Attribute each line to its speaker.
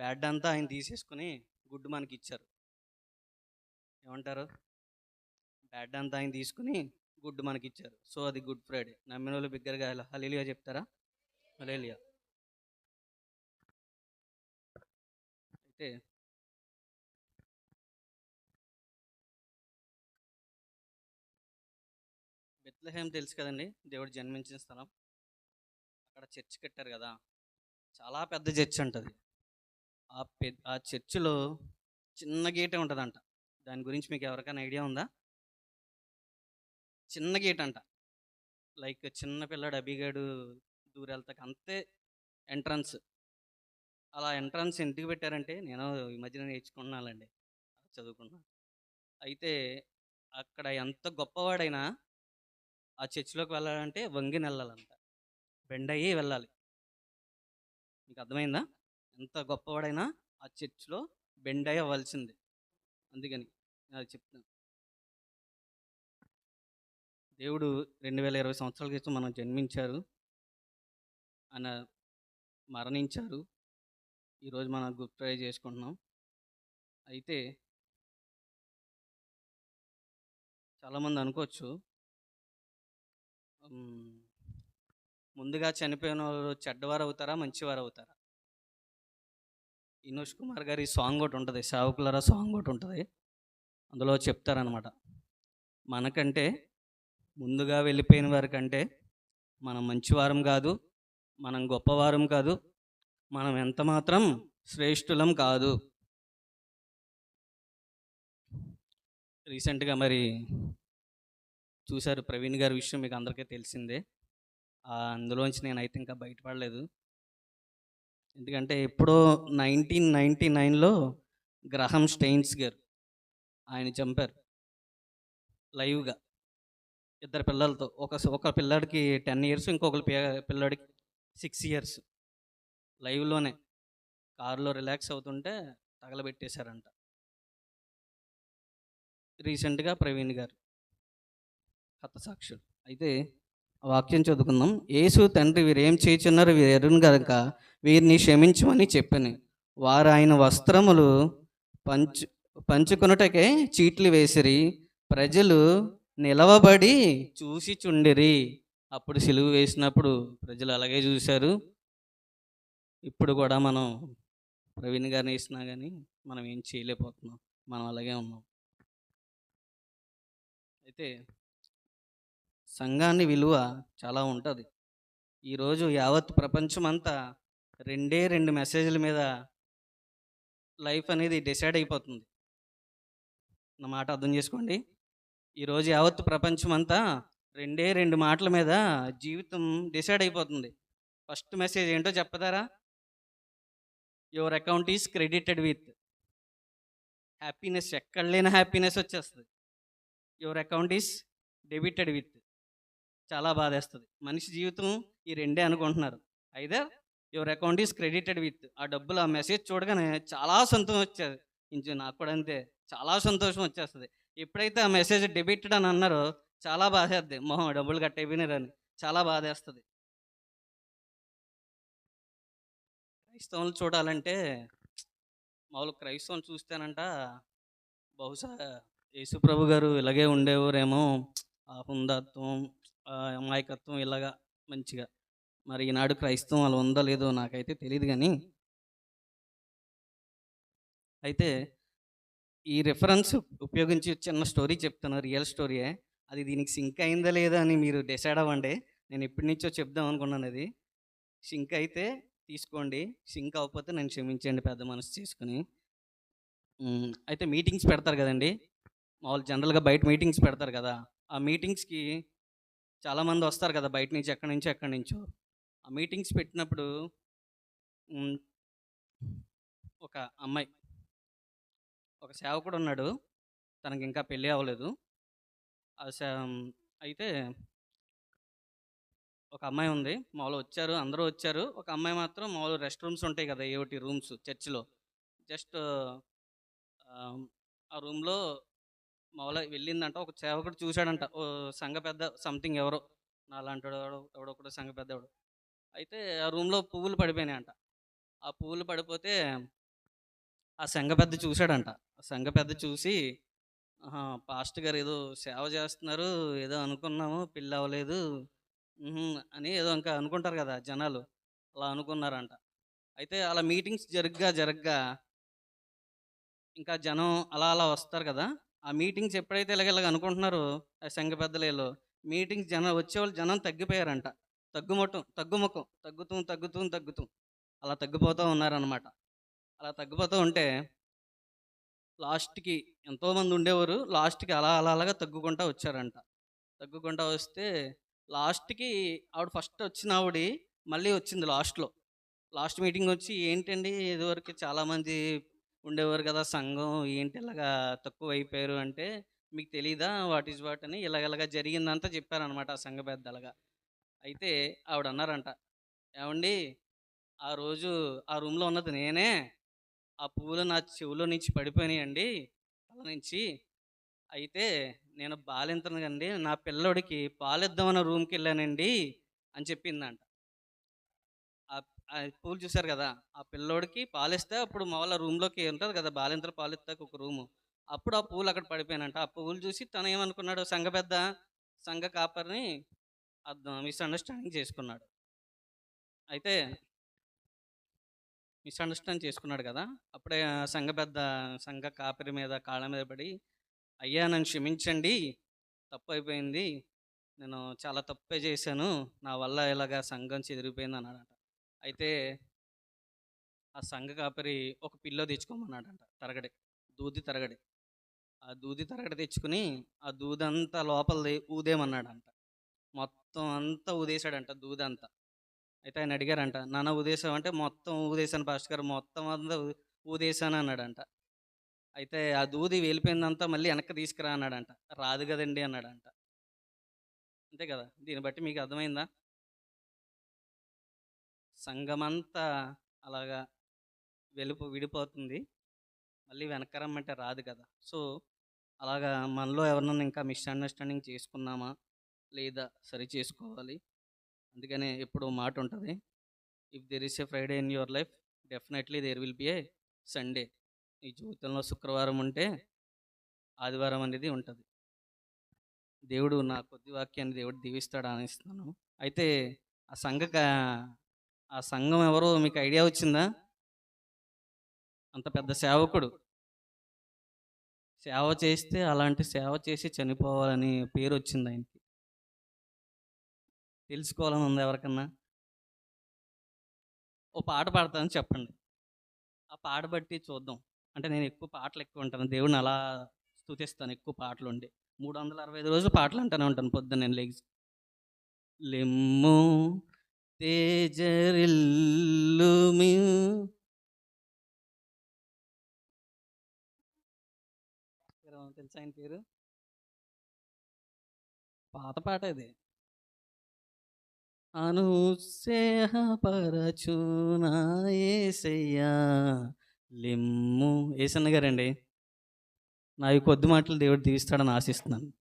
Speaker 1: Bad అంతా ఆయన తీసేసుకుని గుడ్ మనకి ఇచ్చారు ఏమంటారు? బ్యాడ్ అంతా ఆయన తీసుకుని గుడ్ మనకి ఇచ్చారు సో అది గుడ్ ఫ్రైడే. నమ్మిన వాళ్ళు బిగ్గరగా హలేలియా చెప్తారా? హలేలియా అయితే బెత్లహేం తెలుసు కదండి? దేవుడు జన్మించిన స్థలం. అక్కడ చర్చ్ కట్టారు కదా. చాలా పెద్ద చర్చ్ ఉంటుంది ఆ పె ఆ చర్చిలో చిన్న గేటే ఉంటుందంట. దాని గురించి మీకు ఎవరికైనా ఐడియా ఉందా? చిన్న గేట్ అంట లైక్ చిన్న పిల్లాడు అభిగాడు దూరెళ్తాక అంతే ఎంట్రన్స్. అలా ఎంట్రన్స్ ఎందుకు పెట్టారంటే నేను ఈ మధ్యన నేర్చుకున్నానండి. చదువుకున్నా. అయితే అక్కడ ఎంత గొప్పవాడైనా ఆ చర్చిలోకి వెళ్ళాలంటే వంగి వెళ్ళాలంట బెండ్ అయ్యి వెళ్ళాలి. మీకు అర్థమైందా? ఎంత గొప్పవాడైనా ఆ చర్చ్లో బెండ్ అయ్యి అవ్వాల్సిందే అందుకని నేను అది చెప్తాను దేవుడు రెండు వేల ఇరవై సంవత్సరాల క్రితం మనం జన్మించారు. ఆయన మరణించారు. ఈరోజు మనం గుర్తు చేసుకుంటున్నాం. అయితే చాలామంది అనుకోవచ్చు ముందుగా చనిపోయిన వాళ్ళు చెడ్డవారు అవుతారా మంచివారు అవుతారా ఇనోష్ కుమార్ గారి సాంగ్ ఒకటి ఉంటుంది సేవకులరా సాంగ్ ఒకటి ఉంటుంది. అందులో చెప్తారనమాట మనకంటే ముందుగా వెళ్ళిపోయిన వారి కంటే మనం మంచివారం కాదు మనం గొప్పవారం కాదు మనం ఎంత మాత్రం శ్రేష్ఠులం కాదు. రీసెంట్గా మరి చూశారు ప్రవీణ్ గారి విషయం మీకు అందరికీ తెలిసిందే. అందులోంచి నేనైతే ఇంకా బయటపడలేదు. ఎందుకంటే ఎప్పుడో నైన్టీన్ నైంటీ నైన్లో గ్రహం స్టెయిన్స్ గారు ఆయన చంపారు. లైవ్గా. ఇద్దరు పిల్లలతో. ఒక ఒక పిల్లాడికి టెన్ ఇయర్స్ ఇంకొక పి- పిల్లాడికి సిక్స్ ఇయర్స్. లైవ్లోనే. కారులో రిలాక్స్ అవుతుంటే తగలబెట్టేశారంట. రీసెంట్గా ప్రవీణ్ గారు. హతసాక్షులు. అయితే వాక్యం చదువుకుందాం. యేసు తండ్రి వీరేం చేయుచున్నారు? వీరు ఎరును కనుక వీరిని క్షమించమని చెప్పని. వారు ఆయన వస్త్రములు పంచు పంచుకొనుటకే చీట్లు వేసిరి. ప్రజలు నిలవబడి చూసి చుండిరి అప్పుడు సిలువు వేసినప్పుడు ప్రజలు అలాగే చూశారు. ఇప్పుడు కూడా మనం ప్రవీణ్ గారిని వేసినా కానీ మనం ఏం చేయలేకపోతున్నాం. మనం అలాగే ఉన్నాం. అయితే సంఘాన్ని విలువ చాలా ఉంటుంది. ఈరోజు యావత్ ప్రపంచమంతా రెండే రెండు మెసేజ్ల మీద లైఫ్ అనేది డిసైడ్ అయిపోతుంది. నా మాట అర్థం చేసుకోండి. ఈరోజు యావత్ ప్రపంచం అంతా రెండే రెండు మాటల మీద జీవితం డిసైడ్ అయిపోతుంది. ఫస్ట్ మెసేజ్ ఏంటో చెప్పతారా your account is credited with happiness. ఎక్కడ లేని హ్యాపీనెస్ వచ్చేస్తుంది. Your account is debited with. చాలా బాధేస్తుంది. మనిషి జీవితం ఈ రెండే అనుకుంటున్నారు. అయితే your account is credited with ఆ డబ్బులు ఆ మెసేజ్ చూడగానే చాలా సంతోషం వచ్చేది. ఇంచు నాకు కూడా అంతే. చాలా సంతోషం వచ్చేస్తుంది. ఎప్పుడైతే ఆ మెసేజ్ డెబిటెడ్ అని అన్నారో చాలా బాధేస్తుంది. మొహం డబ్బులు కట్ అయిపోయినారని చాలా బాధేస్తుంది. క్రైస్తవులు చూడాలంటే మామూలు క్రైస్తవులు చూస్తేనంట బహుశా యేసుప్రభు గారు ఇలాగే ఉండేవారేమో హుందాత్వం అమాయకత్వం ఇలాగా మంచిగా. మరి ఈనాడు క్రైస్తవం అలా ఉందో లేదో నాకైతే తెలియదు కానీ అయితే ఈ రిఫరెన్స్ ఉపయోగించి చిన్న స్టోరీ చెప్తాను. రియల్ స్టోరీయే అది దీనికి సింక్ అయిందా లేదా అని మీరు డిసైడ్ అవ్వండి. నేను ఎప్పటి నుంచో చెప్దాం అనుకున్నాను అది. సింక్ అయితే తీసుకోండి. సింక్ అవ్వకపోతే నేను క్షమించండి పెద్ద మనసు చేసుకుని. అయితే మీటింగ్స్ పెడతారు కదండి. మామూలు జనరల్గా బయట మీటింగ్స్ పెడతారు కదా. ఆ మీటింగ్స్కి చాలామంది వస్తారు కదా బయట నుంచి ఎక్కడి నుంచో ఎక్కడి నుంచో. ఆ మీటింగ్స్ పెట్టినప్పుడు ఒక అమ్మాయి ఒక సేవకుడు ఉన్నాడు. తనకి ఇంకా పెళ్ళి అవ్వలేదు. ఆ అయితే ఒక అమ్మాయి ఉంది. మామూలు వచ్చారు అందరూ వచ్చారు. ఒక అమ్మాయి మాత్రం మామూలు రెస్ట్ రూమ్స్ ఉంటాయి కదా ఏమిటి రూమ్స్ చర్చిలో. జస్ట్ ఆ రూమ్లో మామూలుగా వెళ్ళిందంట. ఒక సేవకుడు చూశాడంట. ఓ సంఘ పెద్ద సంథింగ్ ఎవరో. నాలాంటి ఎవడో కూడా సంఘ పెద్దవాడు అయితే ఆ రూమ్లో పువ్వులు పడిపోయినాయంట. ఆ పువ్వులు పడిపోతే ఆ సంఘ పెద్ద చూశాడంట. ఆ సంఘ పెద్ద చూసి పాస్ట్ గారు ఏదో సేవ చేస్తున్నారు. ఏదో అనుకున్నాము. పెళ్ళి అవ్వలేదు. అని ఏదో ఇంకా అనుకుంటారు కదా జనాలు. అలా అనుకున్నారంట. అయితే అలా మీటింగ్స్ జరగ్గా జరగ్గా ఇంకా జనం అలా అలా వస్తారు కదా. ఆ మీటింగ్స్ ఎప్పుడైతే ఇలాగ ఇలాగ అనుకుంటున్నారో ఆ సంఘ పెద్దలేలో మీటింగ్స్ జనం వచ్చేవాళ్ళు జనం తగ్గిపోయారంట. తగ్గుమటం తగ్గుముఖం తగ్గుతూ తగ్గుతూ తగ్గుతూ. అలా తగ్గిపోతూ ఉన్నారనమాట అలా తగ్గిపోతూ ఉంటే లాస్ట్కి ఎంతోమంది ఉండేవారు లాస్ట్కి అలా అలా అలాగా తగ్గుకుంటా వచ్చారంట. తగ్గుకుంటా వస్తే లాస్ట్కి ఆవిడ ఫస్ట్ వచ్చిన ఆవిడ మళ్ళీ వచ్చింది లాస్ట్లో. లాస్ట్ మీటింగ్ వచ్చి ఏంటండి ఇదివరకు చాలామంది ఉండేవారు కదా సంఘం ఏంటి ఇలాగా తక్కువ అయిపోయారు అంటే మీకు తెలీదా వాట్ ఈజ్ వాట్ అని ఇలాగ జరిగిందంతా చెప్పారనమాట ఆ సంఘ పెద్దలుగా. అయితే ఆవిడ అన్నారంట ఏమండి ఆ రోజు ఆ రూమ్లో ఉన్నది నేనే ఆ పువ్వులు నా చెవులో నుంచి పడిపోయినాయండి తల నుంచి. అయితే నేను బాలింతనండి నా పిల్లోడికి పాలిద్దామన్న రూమ్కి వెళ్ళానండి అని చెప్పిందంట. పూలు చూశారు కదా ఆ పిల్లోడికి పాలిస్తే అప్పుడు మామూలు రూమ్లోకి ఉంటుంది కదా బాలింతలు పాలిస్తాక ఒక రూము. అప్పుడు ఆ పూలు అక్కడ పడిపోయానంట ఆ పువ్వులు చూసి తను ఏమనుకున్నాడు సంఘ పెద్ద సంఘ కాపర్ని అర్థం మిస్అండర్స్టాండింగ్ చేసుకున్నాడు. అయితే మిస్అండర్స్టాండ్ చేసుకున్నాడు కదా అప్పుడే ఆ సంఘ పెద్ద సంఘ కాపరి మీద కాళ్ళ మీద పడి అయ్యా నన్ను క్షమించండి తప్పు అయిపోయింది నేను చాలా తప్పే చేశాను నా వల్ల ఇలాగా సంఘం చెదిరిపోయింది అన్నాడట. అయితే ఆ సంఘ కాపరి ఒక పిల్లో తెచ్చుకోమన్నాడంట తరగడి దూది తరగడి. ఆ దూది తరగడి తెచ్చుకుని ఆ దూదంతా లోపల ఊదేమన్నాడంట. మొత్తం అంతా ఊదేశాడంట దూదంతా. అయితే ఆయన అడిగారంట నాన్న ఊదేశావు అంటే మొత్తం ఊదేశాను పాస్టర్ గారు మొత్తం అంతా ఊదేశాను అన్నాడంట. అయితే ఆ దూది వెళ్ళిపోయిందంతా మళ్ళీ వెనక్కి తీసుకురా అన్నాడంట. రాదు కదండి అన్నాడంట. అంతే కదా దీన్ని బట్టి మీకు అర్థమైందా? సంఘమంతా అలాగా వెలుపు విడిపోతుంది. మళ్ళీ వెనక రమ్మంటే రాదు కదా. సో అలాగా మనలో ఎవరినైనా ఇంకా మిస్అండర్స్టాండింగ్ చేసుకున్నామా? లేదా సరి చేసుకోవాలి. అందుకనే ఎప్పుడు మాట ఉంటుంది. If there is a Friday in your life definitely there will be a Sunday ఈ జీవితంలో శుక్రవారం ఉంటే ఆదివారం అనేది ఉంటుంది. దేవుడు నా కొద్ది వాక్యాన్ని దేవుడు దీవిస్తాడు అనిస్తున్నాను అయితే ఆ సంఘ ఆ సంఘం ఎవరో మీకు ఐడియా వచ్చిందా? అంత పెద్ద సేవకుడు. సేవ చేస్తే అలాంటి సేవ చేసి చనిపోవాలని పేరు వచ్చింది ఆయనకి. తెలుసుకోవాలని ఉంది ఎవరికన్నా? ఓ పాట పాడతానని చెప్పండి. ఆ పాట బట్టి చూద్దాం. అంటే నేను ఎక్కువ పాటలు ఎక్కువ ఉంటాను దేవుడిని అలా స్తుతిస్తాను ఎక్కువ పాటలు ఉండి. మూడు వందల అరవై ఐదు రోజులు పాటలు అంటానే ఉంటాను పొద్దున్న నేను లెగ్స్ లిమ్ము తేజరిల్లుమి తెలుసా ఆయన పేరు? పాత పాట ఇది. అనుసేహపరచునా ఏసయ్యా లిమ్ము. ఏసన్న గారండి నా ఈ కొద్ది మాటలు దేవుడు దీవిస్తాడని ఆశిస్తున్నాను.